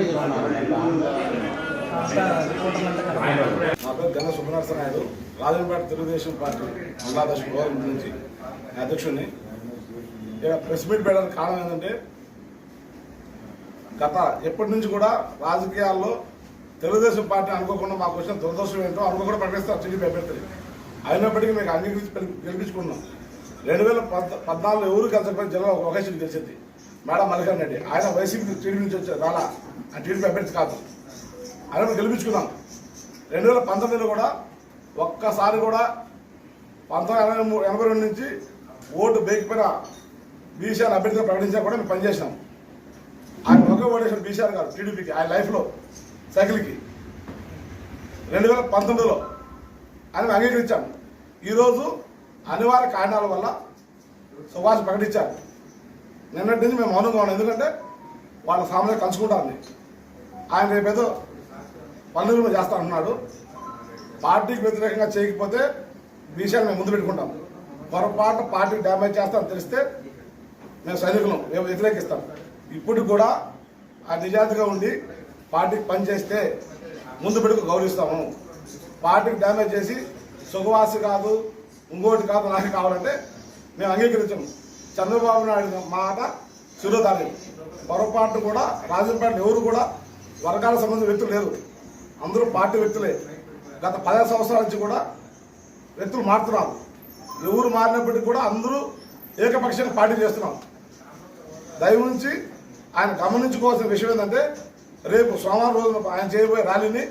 మా పేరు గన సుబ్బనరస నాయుడు రాజంపేట తెలుగుదేశం పార్టీ జిల్లాదర్శ గవర్నమెంట్ నుంచి అధ్యక్షుడిని. ఇక ప్రెస్ మీట్ పెట్టడానికి కారణం ఏంటంటే గత ఎప్పటి నుంచి కూడా రాజకీయాల్లో తెలుగుదేశం పార్టీ అనుకోకుండా మాకు వచ్చిన దురదృష్టం ఏంటో అనుకో కూడా ప్రకటిస్తారు. టీడీపీ అభ్యర్థులు. అయినప్పటికీ మీకు అంగీకరించి గెలిపించుకున్నాం రెండు వేల పద్నాలుగులో ఎవరు కలిసిపోయిన జిల్లా ఒక సీట్ తెలిసింది మేడం మల్లికార్ రెడ్డి ఆయన వైసీపీ టీడీపీ నుంచి వచ్చారు రాలా ఆ టీడీపీ అభ్యర్థి కాదు. ఆయన మేము గెలిపించుకున్నాం రెండు వేల పంతొమ్మిదిలో కూడా ఒక్కసారి కూడా పంతొమ్మిది ఎనభై మూడు ఎనభై రెండు నుంచి ఓటు బేకిపోయిన బీసీఆర్ అభ్యర్థిగా ప్రకటించా కూడా మేము పనిచేసినాం. ఆయన ఒకే ఓటేషన్ బీసీఆర్ గారు టీడీపీకి ఆయన లైఫ్లో సైకిల్కి. రెండు వేల పంతొమ్మిదిలో ఆయన మేము అంగీకరించాం. ఈరోజు అనివార్య కారణాల వల్ల సుభాష్ ప్రకటించారు. నిన్నటి నుంచి మేము మౌనంగా ఉన్నాం. ఎందుకంటే వాళ్ళ సామాన్య కలుసుకుంటారని ఆయన రేపేదో పనులు చేస్తా అంటున్నాడు. పార్టీకి వ్యతిరేకంగా చేయకపోతే విషయాన్ని మేము ముందు పెట్టుకుంటాం. పొరపాటు పార్టీకి డ్యామేజ్ చేస్తామని తెలిస్తే మేము సైనికులం మేము వ్యతిరేకిస్తాం. ఇప్పుడు కూడా ఆ నిజాతిగా ఉండి పార్టీకి పనిచేస్తే ముందు పెడుకు గౌరవిస్తాము. పార్టీకి డ్యామేజ్ చేసి సుఖవాసి కాదు ఇంకోటి కాదు నాకు కావాలంటే మేము అంగీకరించాము. చంద్రబాబు నాయుడు మాట శిరోధారి పొరపాటు కూడా రాజంపేట ఎవరు కూడా వర్గాల సంబంధించిన వ్యక్తులు లేరు. అందరూ పార్టీ వ్యక్తులే. గత పదిహేను సంవత్సరాల నుంచి కూడా వ్యక్తులు మారుతున్నారు. ఎవరు మారినప్పటికీ కూడా అందరూ ఏకపక్షంగా పార్టీ చేస్తున్నాం దయ నుంచి ఆయన గమనించుకోవాల్సిన విషయం ఏంటంటే రేపు సోమవారం రోజున ఆయన చేయబోయే ర్యాలీని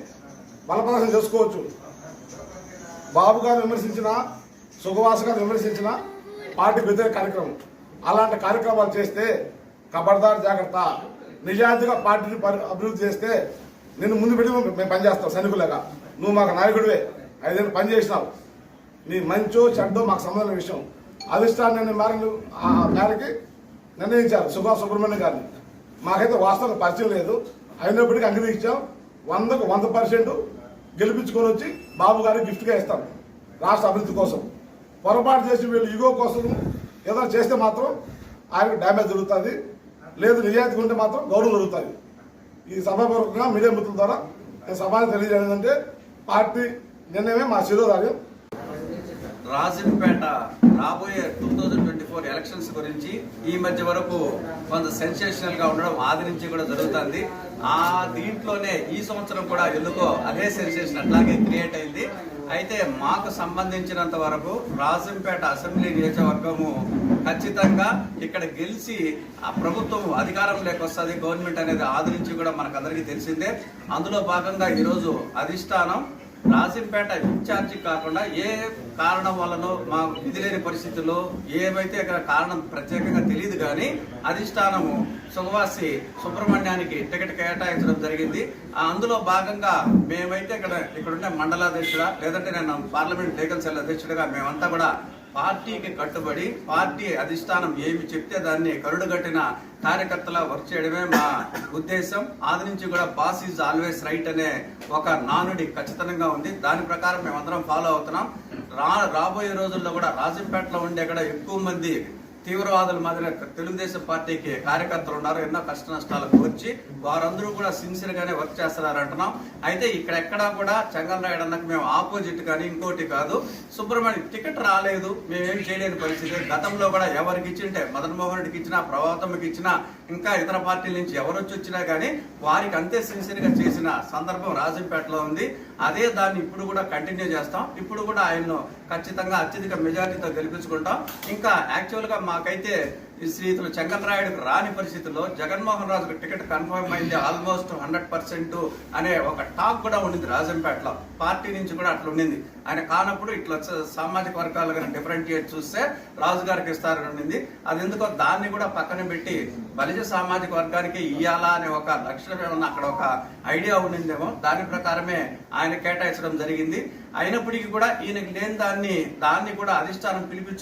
బలప్రదర్శన చేసుకోవచ్చు. బాబు గారు విమర్శించిన సుఖవాస గారు విమర్శించిన పార్టీ వ్యతిరేక కార్యక్రమం. అలాంటి కార్యక్రమాలు చేస్తే కబర్దార్ జాగ్రత్త. నిజాయితీగా పార్టీని పరి- అభివృద్ధి చేస్తే నిన్ను ముందు పెట్టి మేము పనిచేస్తాం సైనికులుగా. నువ్వు మాకు నాయకుడివే. ఐదేళ్ళు పని చేసినావు. నీ మంచో చెడ్డో మాకు సంబంధం విషయం. అధిష్టానాన్ని మేరకు ఆ మేరకి నిర్ణయించారు సుభాష్ సుబ్రహ్మణ్యం గారిని. మాకైతే వాస్తవం పరిచయం లేదు. అయినప్పటికీ అంగీకరించాం. వందకు వంద పర్సెంట్ గెలిపించుకొని వచ్చి బాబు గారికి గిఫ్ట్గా ఇస్తాం రాష్ట్ర అభివృద్ధి కోసం. పొరపాటు చేసి వీళ్ళు ఇగో కోసం ఏదైనా చేస్తే మాత్రం ఆయనకు డ్యామేజ్ జరుగుతుంది. లేదు నిజాయితీ ఉంటే మాత్రం గౌరవం జరుగుతుంది. ఈ సభాపూర్వకంగా మీడియా మిత్రుల ద్వారా నేను తెలియజేయాలంటే తెలియజేయడం పార్టీ నిర్ణయమే మా శిరోధార్యం. రాజంపేట రాబోయే two thousand twenty four elections గురించి ఈ మధ్య వరకు కొంత సెన్సేషనల్గా ఉండడం ఆది నుంచి కూడా జరుగుతుంది. ఆ దీంట్లోనే ఈ సంవత్సరం కూడా ఎందుకో అదే సెన్సేషన్ అట్లాగే క్రియేట్ అయింది. అయితే మాకు సంబంధించినంత వరకు రాజంపేట అసెంబ్లీ నియోజకవర్గము ఖచ్చితంగా ఇక్కడ గెలిచి ఆ ప్రభుత్వం అధికారం వస్తుంది గవర్నమెంట్ అనేది ఆదరించి కూడా మనకు అందరికీ తెలిసిందే. అందులో భాగంగా ఈరోజు అధిష్టానం రాజంపేట ఇన్ఛార్జి కాకుండా ఏ కారణం వల్లనో మా విధిలేని పరిస్థితుల్లో ఏవైతే ఇక్కడ కారణం ప్రత్యేకంగా తెలియదు కానీ అధిష్టానము సుఖవాసి సుబ్రహ్మణ్యానికి టికెట్ కేటాయించడం జరిగింది. ఆ అందులో భాగంగా మేమైతే ఇక్కడ ఇక్కడ ఉండే మండలాధ్యక్షుడా లేదంటే నేను పార్లమెంట్ లీగల్ సెల్ అధ్యక్షుడిగా మేమంతా కూడా పార్టీకి కట్టుబడి పార్టీ అధిష్టానం ఏమి చెప్తే దాన్ని కరుడుగట్టిన కార్యకర్తలా వర్క్ చేయడమే మా ఉద్దేశం. ఆది నుంచి కూడా బాస్ ఈజ్ ఆల్వేస్ రైట్ అనే ఒక నానుడి ఖచ్చితంగా ఉంది. దాని ప్రకారం మేమందరం ఫాలో అవుతున్నాం. రా రాబోయే రోజుల్లో కూడా రాజంపేటలో ఉండే కూడా ఎక్కువ మంది తీవ్రవాదుల మాదిరి తెలుగుదేశం పార్టీకి కార్యకర్తలు ఉన్నారు. ఎన్నో కష్ట నష్టాలకు వచ్చి వారందరూ కూడా సిన్సియర్ గానే వర్క్ చేస్తున్నారు అంటున్నాం. అయితే ఇక్కడ ఎక్కడా కూడా చెంగల్ నాయుడు అన్నకు మేము ఆపోజిట్ కానీ ఇంకోటి కాదు. సుబ్రహ్మణ్యం టికెట్ రాలేదు. మేమేం చేయలేని పరిస్థితి. గతంలో కూడా ఎవరికి ఇచ్చింటే మదన్మోహన్ రెడ్డికి ఇచ్చినా ప్రభాతంకి ఇచ్చినా ఇంకా ఇతర పార్టీల నుంచి ఎవరు వచ్చినా కానీ వారికి అంతే సిన్సియర్గా చేసిన సందర్భం రాజంపేటలో ఉంది. అదే దాన్ని ఇప్పుడు కూడా కంటిన్యూ చేస్తాం. ఇప్పుడు కూడా ఆయన్ను ఖచ్చితంగా అత్యధిక మెజారిటీతో గెలిపించుకుంటాం. ఇంకా యాక్చువల్గా మాకైతే ఈ శ్రీతులు చెంగలరాయుడుకు రాని పరిస్థితుల్లో జగన్మోహన్ రాజుకు టికెట్ కన్ఫర్మ్ అయింది ఆల్మోస్ట్ హండ్రెడ్ పర్సెంట్ అనే ఒక టాక్ కూడా ఉండింది రాజంపేటలో. పార్టీ నుంచి కూడా అట్లా ఉండింది. ఆయన కానప్పుడు ఇట్లా సామాజిక వర్గాలు కానీ డిఫరెంటియేట్ చూస్తే రాజు గారికి ఇస్తారని ఉండింది. అది ఎందుకో దాన్ని కూడా పక్కన పెట్టి బలిజ సామాజిక వర్గానికి ఇయ్యాలా అనే ఒక లక్షణం ఏమన్నా అక్కడ ఒక ఐడియా ఉండిందేమో దాని ప్రకారమే ఆయన కేటాయించడం జరిగింది. అయినప్పటికీ కూడా ఈయనకి లేని దాన్ని దాన్ని కూడా అధిష్టానం పిలిపించు